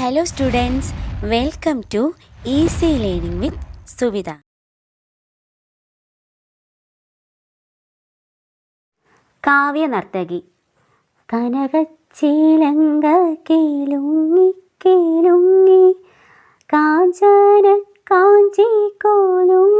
Hello students welcome to easy learning with Suvitha Kavya Narthaki. Kanakachilanka കേലുങ്ങി കിലുങ്ങി കാഞ്ചന കാഞ്ചി കോലുങ്ങി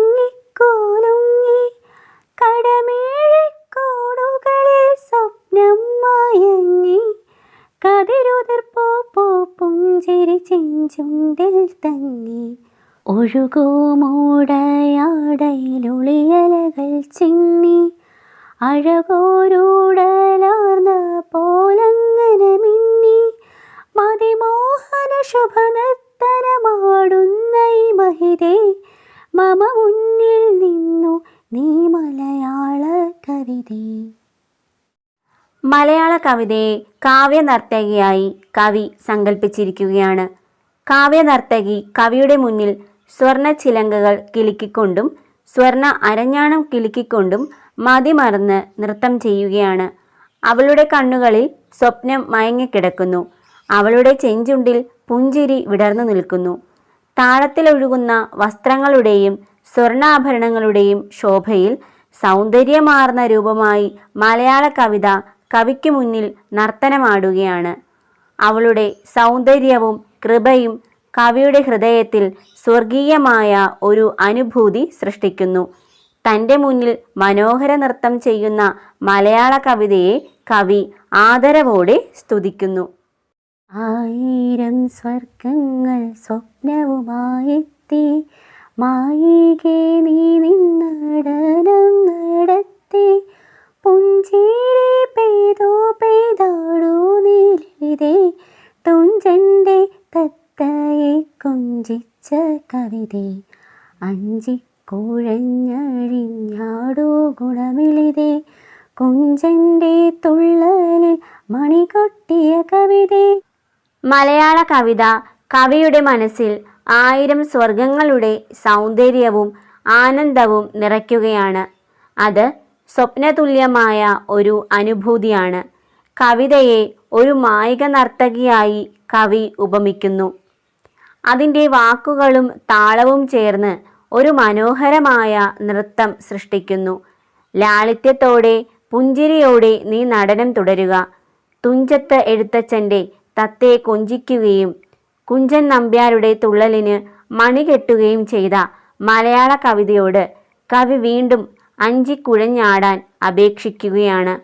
ചെഞ്ചുണ്ടിൽ തങ്ങി. ഒഴുകൂമൂടയാടയിലുളിയലകൾ ചിന്നി അഴകോരൂടലാർന്ന പോലങ്ങനെ മിന്നി. മതിമോഹന ശുഭനർത്തനമാടുന്ന ഈ മഹിതേ മമ മുന്നിൽ നിന്നു നീ മലയാള കവിതേ. മലയാള കവിതയെ കാവ്യനർത്തകിയായി കവി സങ്കല്പിച്ചിരിക്കുകയാണ് കാവ്യനർത്തകി കവിയുടെ മുന്നിൽ സ്വർണ ചിലങ്കകൾ കിലുക്കിക്കൊണ്ടും സ്വർണ അരഞ്ഞാണം കിലുക്കിക്കൊണ്ടും മതിമറന്ന് നൃത്തം ചെയ്യുകയാണ്. അവളുടെ കണ്ണുകളിൽ സ്വപ്നം മയങ്ങിക്കിടക്കുന്നു. അവളുടെ ചെഞ്ചുണ്ടിൽ പുഞ്ചിരി വിടർന്നു നിൽക്കുന്നു. താളത്തിലൊഴുകുന്ന വസ്ത്രങ്ങളുടെയും സ്വർണാഭരണങ്ങളുടെയും ശോഭയിൽ സൗന്ദര്യമാർന്ന രൂപമായി മലയാള കവിത കവിക്ക് മുന്നിൽ നർത്തനമാടുകയാണ്. അവളുടെ സൗന്ദര്യവും കൃപയും കവിയുടെ ഹൃദയത്തിൽ സ്വർഗീയമായ ഒരു അനുഭൂതി സൃഷ്ടിക്കുന്നു. തന്റെ മുന്നിൽ മനോഹര നൃത്തം ചെയ്യുന്ന മലയാള കവിതയെ കവി ആദരവോടെ സ്തുതിക്കുന്നു. ആയിരം സ്വർഗങ്ങൾ സ്വപ്നവുമായെത്തി മായികെ നീ നിന്നടനം നടത്തി. കൊഞ്ചിച്ച കവിതേ അഞ്ചിക്കുഴഞ്ഞഴിഞ്ഞാടൂ ഗുണമിളിതേ. കുഞ്ചന്റെ തുള്ളലിൽ മണികൊട്ടിയ കവിതേ. മലയാള കവിത കവിയുടെ മനസ്സിൽ ആയിരം സ്വർഗങ്ങളുടെ സൗന്ദര്യവും ആനന്ദവും നിറയ്ക്കുകയാണ്. അത് സ്വപ്നതുല്യമായ ഒരു അനുഭൂതിയാണ്. കവിതയെ ഒരു മായിക നർത്തകിയായി കവി ഉപമിക്കുന്നു. അതിന്റെ വാക്കുകളും താളവും ചേർന്ന് ഒരു മനോഹരമായ നൃത്തം സൃഷ്ടിക്കുന്നു. ലാളിത്യത്തോടെ പുഞ്ചിരിയോടെ നീ നടനം തുടരുക. തുഞ്ചത്ത് എഴുത്തച്ഛന്റെ തത്തെ കൊഞ്ചിക്കുകയും കുഞ്ചൻ നമ്പ്യാരുടെ തുള്ളലിന് മണികെട്ടുകയും ചെയ്ത മലയാള കവിതയോട് കവി വീണ്ടും അഞ്ചി കുഴഞ്ഞാടാൻ അപേക്ഷിക്കുകയാണ്.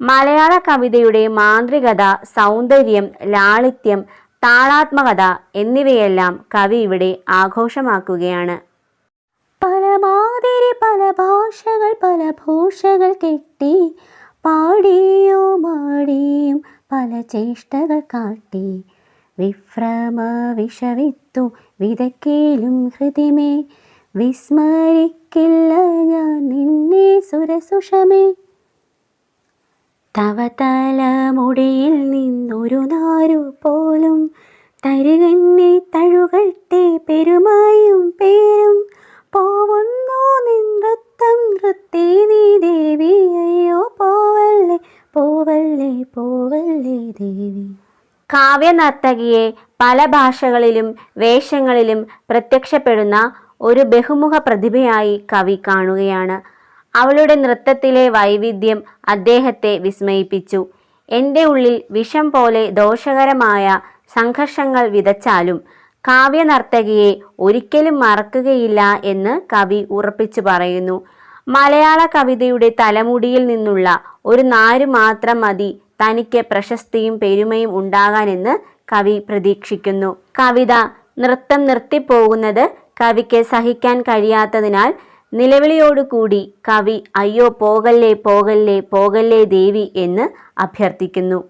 മലയാള കവിതയുടെ മാന്ത്രികത സൗന്ദര്യം ലാളിത്യം താളാത്മകത എന്നിവയെല്ലാം കവി ഇവിടെ ആഘോഷമാക്കുകയാണ്. പല മാതിരി പല ഭാഷകൾ പല ഭൂഷകൾ കെട്ടി പാടിയോ മാടിയും പല ചേഷ്ടകൾ കാട്ടി. വിഭ്രമ വിഷവിത്തു വിതക്കേലും ഹൃദിമേ വിസ്മരിക്കില്ല ഞാൻ നിന്നെ സുരസുഷമേ. തവ തലമുടിയിൽ നിന്നൊരു നാരു പോലും തരുകന്നെ തഴുകട്ടെ പെരുമായും പേരും. പോവുന്നു നിന്നൃത്തം നൃത്തേ നീ ദേവി. അയ്യോ പോവല്ലേ പോവല്ലേ പോവല്ലേ ദേവി. കാവ്യനർത്തകിയെ പല ഭാഷകളിലും വേഷങ്ങളിലും പ്രത്യക്ഷപ്പെടുന്ന ഒരു ബഹുമുഖ പ്രതിഭയായി കവി കാണുകയാണ് അവളുടെ നൃത്തത്തിലെ വൈവിധ്യം അദ്ദേഹത്തെ വിസ്മയിപ്പിച്ചു. എന്റെ ഉള്ളിൽ വിഷം പോലെ ദോഷകരമായ സംഘർഷങ്ങൾ വിതച്ചാലും കാവ്യനർത്തകിയെ ഒരിക്കലും മറക്കുകയില്ല എന്ന് കവി ഉറപ്പിച്ചു പറയുന്നു. മലയാള കവിതയുടെ തലമുടിയിൽ നിന്നുള്ള ഒരു നാര് മാത്രം മതി തനിക്ക് പ്രശസ്തിയും പെരുമയും ഉണ്ടാകാനെന്ന് കവി പ്രതീക്ഷിക്കുന്നു. കവിത നൃത്തം നിർത്തിപ്പോകുന്നത് കവിക്ക് സഹിക്കാൻ കഴിയാത്തതിനാൽ നിലവിളിയോടുകൂടി കവി അയ്യോ പോകല്ലേ പോകല്ലേ പോകല്ലേ ദേവി എന്ന് അഭ്യർത്ഥിക്കുന്നു.